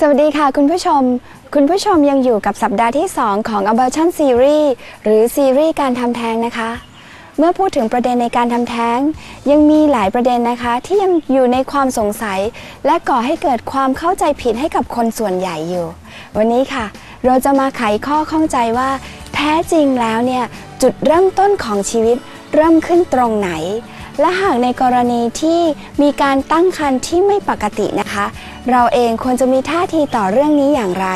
สวัสดีค่ะคุณผู้ชม คุณผู้ชมยังอยู่กับสัปดาห์ที่ 2 ของ Abortion Series หรือซีรีส์การทำแท้งนะคะ เมื่อพูดถึงประเด็นในการทำแท้ง ยังมีหลายประเด็นนะคะ ที่ยังอยู่ในความสงสัย และก่อให้เกิดความเข้าใจผิดให้กับคนส่วนใหญ่อยู่ วันนี้ค่ะ เราจะมาไขข้อข้องใจว่า แท้จริงแล้วเนี่ยจุดเริ่มต้นของชีวิตเริ่มขึ้นตรงไหน และหากในกรณีที่มีการตั้งครรภ์ที่ไม่ปกตินะคะ เราเองควรจะมีท่าทีต่อเรื่องนี้อย่างไร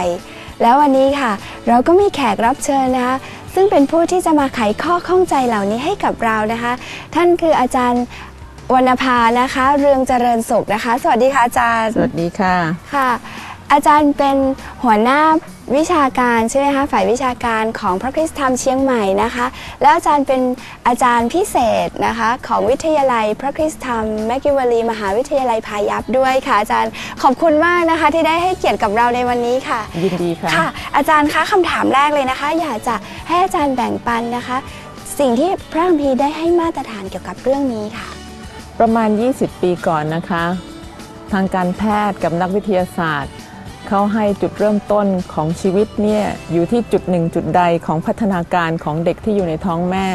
แล้ววันนี้ค่ะ เราก็มีแขกรับเชิญนะคะ ซึ่งเป็นผู้ที่จะมาไขข้อข้องใจเหล่านี้ให้กับเรานะคะ ท่านคืออาจารย์วรรณภานะคะ เรืองเจริญสุขนะคะ สวัสดีค่ะอาจารย์ สวัสดีค่ะค่ะ อาจารย์เป็นหัวหน้าวิชาการใช่ไหมคะฝ่ายวิชาการของพระคริสตธรรมเชียงใหม่นะคะ แล้วอาจารย์เป็นอาจารย์พิเศษนะคะของวิทยาลัยพระคริสตธรรมแมกิวารีมหาวิทยาลัยพายัพด้วยค่ะ อาจารย์ขอบคุณมากนะคะ ที่ได้ให้เกียรติกับเราในวันนี้ค่ะ ยินดีค่ะค่ะ อาจารย์คะคำถามแรกเลยนะคะ อยากจะให้อาจารย์แบ่งปันนะคะ สิ่งที่พระคัมภีร์ได้ให้มาตรฐานเกี่ยวกับเรื่องนี้ค่ะ ประมาณ 20 ปีก่อนนะคะ ทางการแพทย์กับนักวิทยาศาสตร์ เขาให้จุดเริ่มต้นของชีวิตเนี่ยอยู่ที่จุดหนึ่งจุดใดของพัฒนาการของเด็กที่อยู่ในท้องแม่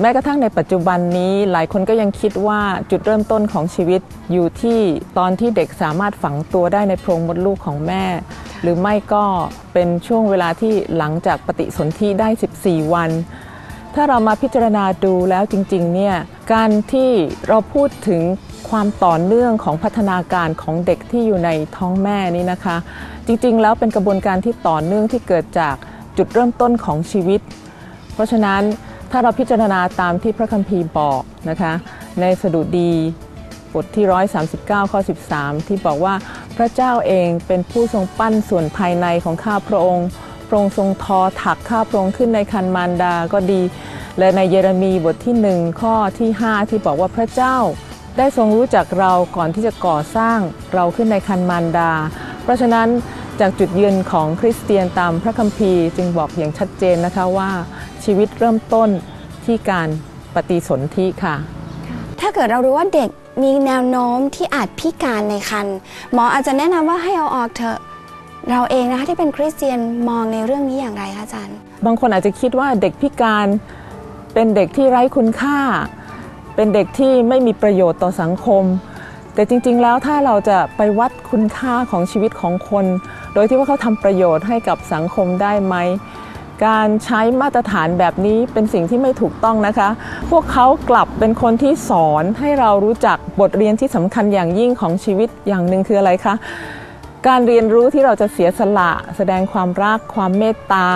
แม้กระทั่งในปัจจุบันนี้ หลายคนก็ยังคิดว่าจุดเริ่มต้นของชีวิต อยู่ที่ตอนที่เด็กสามารถฝังตัวได้ในโพรงมดลูกของแม่ หรือไม่ก็เป็นช่วงเวลาที่หลังจากปฏิสนธิได้ 14 วัน ถ้าเรามาพิจารณาดูแล้วจริงๆเนี่ยการที่เราพูดถึงความต่อเนื่องของพัฒนาการของเด็กที่อยู่ในท้องแม่นี่นะคะ จริงๆ แล้วเป็นกระบวนการที่ต่อเนื่องที่เกิดจากจุดเริ่มต้นของชีวิต เพราะฉะนั้นถ้าเราพิจารณาตามที่พระคัมภีร์บอกนะคะ ในสดุดีบทที่ 139 ข้อ 13 ที่บอกว่าพระเจ้าเองเป็นผู้ทรงปั้นส่วนภายในของข้าพระองค์ ระองค์ทรงทอถักข้าพระองค์ขึ้นในคันมารดาก็ดี และในเยเรมีบทที่หนึ่งข้อที่ 5 ที่บอกว่าพระเจ้า ได้ทรงรู้จักเราก่อนที่จะก่อสร้างเราขึ้นในคันมารดา เพราะฉะนั้นจากจุดยืนของคริสเตียนตามพระคัมภีร์จึงบอกอย่างชัดเจนนะคะว่าชีวิตเริ่มต้นที่การปฏิสนธิค่ะ ถ้าเกิดเรารู้ว่าเด็กมีแนวโน้มที่อาจพิการในครรภ์หมออาจจะแนะนำว่าให้เอาออกเถอะ เราเองนะคะที่เป็นคริสเตียนมองในเรื่องนี้อย่างไรคะอาจารย์ บางคนอาจจะคิดว่าเด็กพิการเป็นเด็กที่ไร้คุณค่า เป็นเด็กที่ไม่มีประโยชน์ต่อสังคม แต่จริงๆแล้วถ้าเราจะไปวัดคุณค่าของชีวิตของคน โดยที่ว่าเขาทำประโยชน์ให้กับสังคมได้ไหมการใช้มาตรฐานแบบนี้เป็นสิ่งที่ไม่ถูกต้องนะคะ พวกเขากลับเป็นคนที่สอนให้เรารู้จักบทเรียนที่สำคัญอย่างยิ่งของชีวิตอย่างหนึ่งคืออะไรคะ การเรียนรู้ที่เราจะเสียสละ แสดงความรักความเมตตา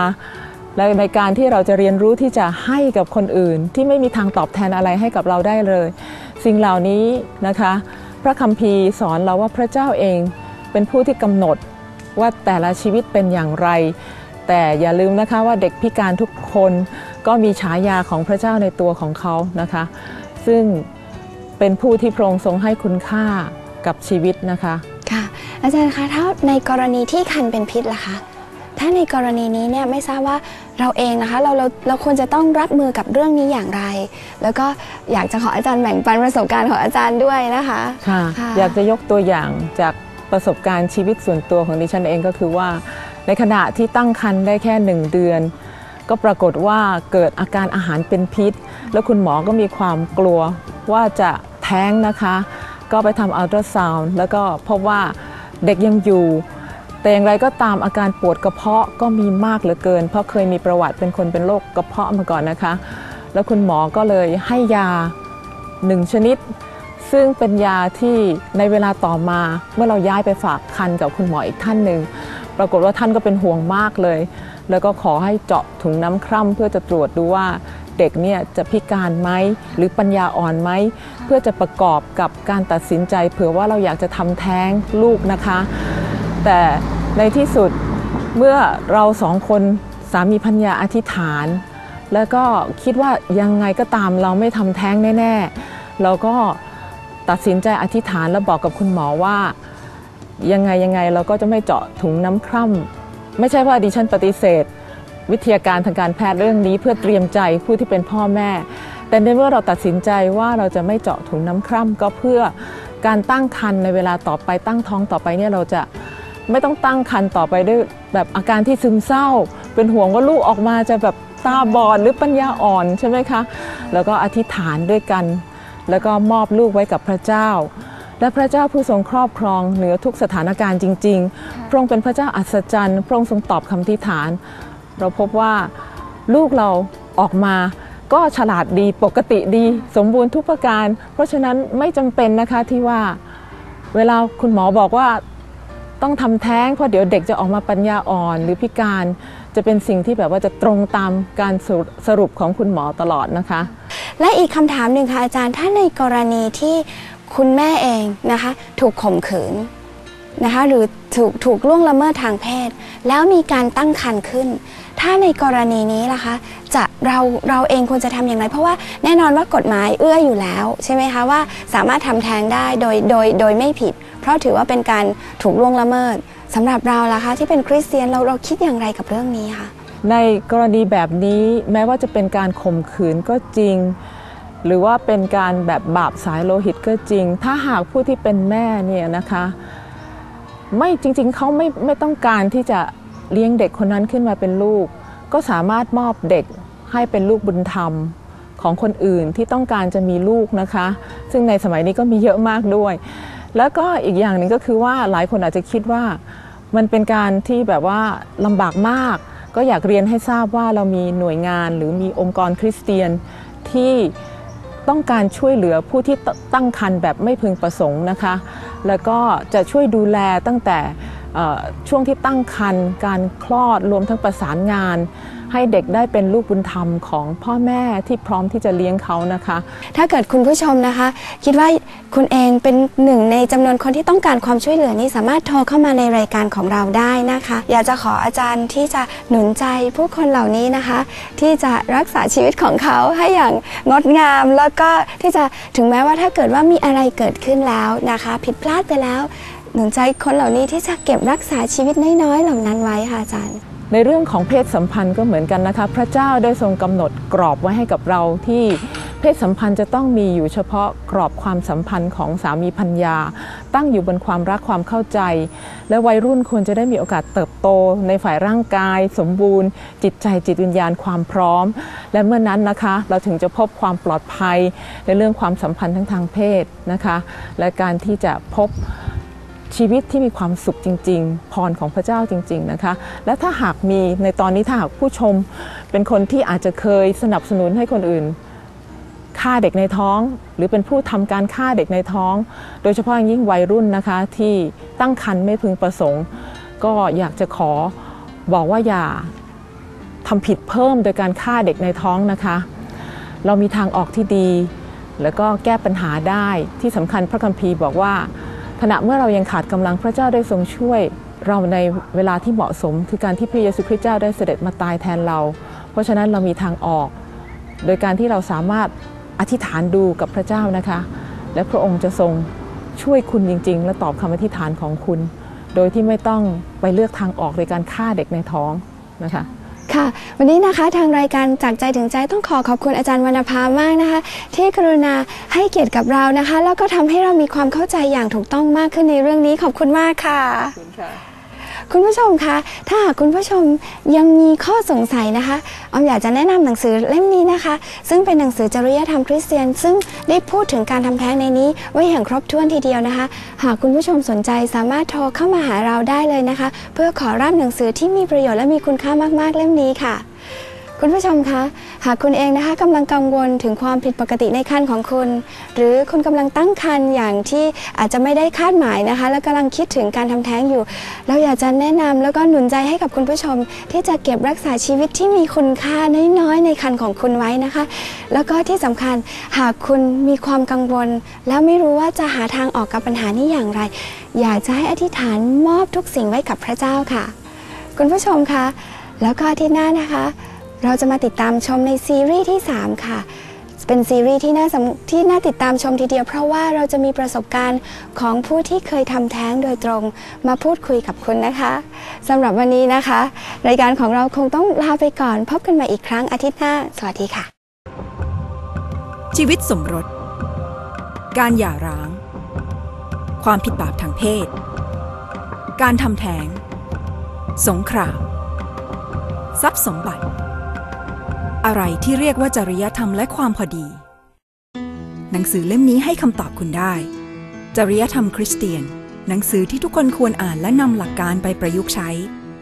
และในการที่เราจะเรียนรู้ที่จะให้กับคนอื่น ที่ไม่มีทางตอบแทนอะไรให้กับเราได้เลย สิ่งเหล่านี้นะคะ พระคัมภีร์สอนเราว่าพระเจ้าเองเป็นผู้ที่กำหนดว่าแต่ละชีวิตเป็นอย่างไร แต่อย่าลืมนะคะว่าเด็กพิการทุกคนก็มีฉายาของพระเจ้าในตัวของเขานะคะ ซึ่งเป็นผู้ที่พระองค์ทรงให้คุณค่ากับชีวิตนะคะค่ะ อาจารย์คะถ้าในกรณีที่คันเป็นพิษล่ะคะ ถ้าในกรณีนี้เนี่ยไม่ทราบว่าเราเองนะคะเราเราเราควรจะต้องรับมือกับเรื่องนี้อย่างไร แล้วก็อยากจะขออาจารย์แบ่งปันประสบการณ์ของอาจารย์ด้วยนะคะค่ะค่ะอยากจะยกตัวอย่างจากประสบการณ์ชีวิตส่วนตัวของดิฉันเองก็คือว่า ในขณะที่ตั้งครรภ์ได้แค่หนึ่งเดือน ก็ปรากฏว่าเกิดอาการอาหารเป็นพิษ แล้วคุณหมอก็มีความกลัวว่าจะแท้งนะคะ ก็ไปทำอัลตราซาวน์แล้วก็พบว่า เด็กยังอยู่ แต่อย่างไรก็ตามอาการปวดกระเพาะก็มีมากเหลือเกิน เพราะเคยมีประวัติเป็นคนเป็นโรคกระเพาะมาก่อนนะคะ แล้วคุณหมอก็เลยให้ยาหนึ่งชนิด ซึ่งเป็นยาที่ในเวลาต่อมาเมื่อเราย้ายไปฝากคันกับคุณหมออีกท่านหนึ่งปรากฏว่าท่านก็เป็นห่วงมากเลย แล้วก็ขอให้เจาะถุงน้ำคร่ำเพื่อจะตรวจดูว่า เด็กเนี่ยจะพิการไหมหรือปัญญาอ่อนไหมเพื่อจะประกอบกับการตัดสินใจ เผื่อว่าเราอยากจะทำแท้งลูกนะคะ แต่ในที่สุดเมื่อเราสองคนสามีพัญญาอธิษฐาน แล้วก็คิดว่ายังไงก็ตามเราไม่ทำแท้งแน่ ๆ เราก็ตัดสินใจอธิษฐานแล้วบอกกับคุณหมอว่ายังไงยังไงเราก็จะไม่เจาะถุงน้ำคร่ำไม่ใช่ว่าดิฉันปฏิเสธ วิทยาการทางการแพทย์เรื่องนี้ เพื่อเตรียมใจผู้ที่เป็นพ่อแม่ แต่ในเมื่อเราตัดสินใจว่าเราจะไม่เจาะถุงน้ำคร่ำก็เพื่อการตั้งครรภ์ในเวลาต่อไปตั้งท้องต่อไปเนี่ยเราจะไม่ต้องตั้งครรภ์ต่อไปด้วยแบบอาการที่ซึมเศร้า เป็นห่วงว่าลูกออกมาจะแบบตาบอดหรือปัญญาอ่อนใช่ไหมคะ แล้วก็อธิษฐานด้วยกัน แล้วก็มอบลูกไว้กับพระเจ้า และพระเจ้าผู้ทรงครอบครองเหนือทุกสถานการณ์จริง ๆ พระองค์เป็นพระเจ้าอัศจรรย์ พระองค์ทรงตอบคำอธิฐาน เราพบว่าลูกเราออกมาก็ฉลาดดีปกติดี สมบูรณ์ทุกประการ เพราะฉะนั้นไม่จำเป็นนะคะที่ว่าเวลาคุณหมอบอกว่าต้องทำแท้งเพราะเดี๋ยวเด็กจะออกมาปัญญาอ่อน หรือพิการจะเป็นสิ่งที่แบบว่าจะตรงตามการสรุปของคุณหมอตลอดนะคะ และอีกคำถามหนึ่งค่ะอาจารย์ถ้าในกรณีที่คุณแม่เองนะคะ ถูกข่มขืนนะคะหรือถูกถูกล่วงละเมิดทางเพศ แล้วมีการตั้งครรภ์ขึ้น ถ้าในกรณีนี้ล่ะคะจะเราเราเองควรจะทำอย่างไร เพราะว่าแน่นอนว่ากฎหมายเอื้ออยู่แล้ว ใช่ไหมคะว่าสามารถทำแท้งได้โดยโดยโดยไม่ผิด เพราะถือว่าเป็นการถูกล่วงละเมิดสำหรับเราล่ะคะที่เป็นคริสเตียนเราเราคิดอย่างไรกับเรื่องนี้คะในกรณีแบบนี้แม้ว่าจะเป็นการข่มขืนก็จริง หรือว่าเป็นการแบบบาปสายโลหิตก็จริง ถ้าหากผู้ที่เป็นแม่เนี่ยนะคะ ไม่จริงๆเขาไม่ไม่ต้องการที่จะ เลี้ยงเด็กคนนั้นขึ้นมาเป็นลูก ก็สามารถมอบเด็กให้เป็นลูกบุญธรรมของคนอื่นที่ต้องการจะมีลูกนะคะ ซึ่งในสมัยนี้ก็มีเยอะมากด้วย แล้วก็อีกอย่างหนึ่งก็คือว่าหลายคนอาจจะคิดว่ามันเป็นการที่แบบว่าลำบากมาก ก็อยากเรียนให้ทราบว่าเรามีหน่วยงานหรือมีองค์กรคริสเตียนที่ต้องการช่วยเหลือผู้ที่ตั้งครรภ์แบบไม่พึงประสงค์นะคะ แล้วก็จะช่วยดูแลตั้งแต่ ช่วงที่ตั้งครรภ์การคลอดรวมทั้งประสานงาน ให้เด็กได้เป็นลูกบุญธรรมของพ่อแม่ที่พร้อมที่จะเลี้ยงเขานะคะ ถ้าเกิดคุณผู้ชมนะคะ คิดว่าคุณเองเป็นหนึ่งในจำนวนคนที่ต้องการความช่วยเหลือนี้สามารถโทรเข้ามาในรายการของเราได้นะคะ อยากจะขออาจารย์ที่จะหนุนใจผู้คนเหล่านี้นะคะ ที่จะรักษาชีวิตของเขาให้อย่างงดงาม แล้วก็ที่จะถึงแม้ว่าถ้าเกิดว่ามีอะไรเกิดขึ้นแล้วนะคะ ผิดพลาดไปแล้ว หนุนใจคนเหล่านี้ที่จะเก็บรักษาชีวิตน้อยๆเหล่านั้นไว้ค่ะอาจารย์ ในเรื่องของเพศสัมพันธ์ก็เหมือนกันนะคะ พระเจ้าได้ทรงกำหนดกรอบไว้ให้กับเราที่เพศสัมพันธ์จะต้องมีอยู่เฉพาะกรอบความสัมพันธ์ของสามีพัญญา ตั้งอยู่บนความรักความเข้าใจ และวัยรุ่นควรจะได้มีโอกาสเติบโต ในฝ่ายร่างกาย สมบูรณ์ จิตใจจิตวิญญาณความพร้อม และเมื่อนั้นนะคะ เราถึงจะพบความปลอดภัยในเรื่องความสัมพันธ์ทั้งทางเพศนะคะ และการที่จะพบ ชีวิตที่มีความสุขจริง ๆ พรของพระเจ้าจริง ๆนะคะ และถ้าหากมีในตอนนี้ถ้าหากผู้ชม เป็นคนที่อาจจะเคยสนับสนุนให้คนอื่นฆ่าเด็กในท้อง หรือเป็นผู้ทำการฆ่าเด็กในท้อง โดยเฉพาะอย่างยิ่งวัยรุ่นนะคะ ที่ตั้งครรภ์ไม่พึงประสงค์ ก็อยากจะขอบอกว่าอย่าทำผิดเพิ่มโดยการฆ่าเด็กในท้องนะคะ เรามีทางออกที่ดี แล้วก็แก้ปัญหาได้ที่สำคัญพระคัมภีร์บอกว่า ขณะเมื่อเรายังขาดกำลังพระเจ้าได้ทรงช่วยเราในเวลาที่เหมาะสม คือการที่พระเยซูคริสต์เจ้าได้เสด็จมาตายแทนเรา เพราะฉะนั้นเรามีทางออก โดยการที่เราสามารถอธิษฐานดูกับพระเจ้านะคะ และพระองค์จะทรงช่วยคุณจริง ๆ และตอบคำอธิษฐานของคุณ โดยที่ไม่ต้องไปเลือกทางออกโดยการฆ่าเด็กในท้องนะคะ ค่ะ วันนี้นะคะทางรายการจากใจถึงใจต้องขอขอบคุณอาจารย์วรรณภามากนะคะ ที่กรุณาให้เกียรติกับเรานะคะ แล้วก็ทำให้เรามีความเข้าใจอย่างถูกต้องมากขึ้นในเรื่องนี้ขอบคุณมากค่ะคุณ คุณผู้ชมคะถ้าหากคุณผู้ชมยังมีข้อสงสัยนะคะออมอยากจะแนะนำหนังสือเล่มนี้นะคะ ซึ่งเป็นหนังสือจริยธรรมคริสเตียน ซึ่งได้พูดถึงการทำแท้งในนี้ไว้อย่างครบถ้วนทีเดียวนะคะ หากคุณผู้ชมสนใจสามารถโทรเข้ามาหาเราได้เลยนะคะ เพื่อขอรับหนังสือที่มีประโยชน์และมีคุณค่ามากๆเล่มนี้ค่ะ คุณผู้ชมคะ หากคุณเองนะคะกำลังกังวลถึงความผิดปกติในครรภ์ของคุณ หรือคุณกำลังตั้งครรภ์อย่างที่อาจจะไม่ได้คาดหมายนะคะ และกำลังคิดถึงการทำแท้งอยู่ เราอยากจะแนะนำแล้วก็หนุนใจให้กับคุณผู้ชม ที่จะเก็บรักษาชีวิตที่มีคุณค่าน้อยๆในครรภ์ของคุณไว้นะคะ แล้วก็ที่สำคัญหากคุณมีความกังวล แล้วไม่รู้ว่าจะหาทางออกกับปัญหานี้อย่างไร อยากจะให้อธิษฐานมอบทุกสิ่งไว้กับพระเจ้าค่ะ คุณผู้ชมคะแล้วก็ทิตย์หน้านะคะ เราจะมาติดตามชมในซีรีส์ที่ 3 ค่ะ เป็นซีรีส์ที่น่าสำที่น่าติดตามชมทีเดียว เพราะว่าเราจะมีประสบการณ์ของผู้ที่เคยทำแท้งโดยตรงมาพูดคุยกับคุณนะคะสำหรับวันนี้นะคะ รายการของเราคงต้องลาไปก่อน พบกันใหม่อีกครั้งอาทิตย์หน้า สวัสดีค่ะ ชีวิตสมรส การหย่าร้าง ความผิดบาปทางเพศ การทำแท้ง สงครามทรัพย์สมบัติ อะไรที่เรียกว่าจริยธรรมและความพอดี หนังสือเล่มนี้ให้คำตอบคุณได้ จริยธรรมคริสเตียน หนังสือที่ทุกคนควรอ่านและนำหลักการไปประยุกต์ใช้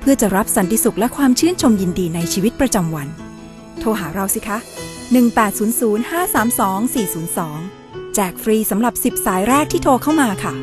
เพื่อจะรับสันติสุขและความชื่นชมยินดีในชีวิตประจำวัน โทรหาเราสิคะ 1800 532 402 แจกฟรีสำหรับ 10 สายแรกที่โทรเข้ามาค่ะ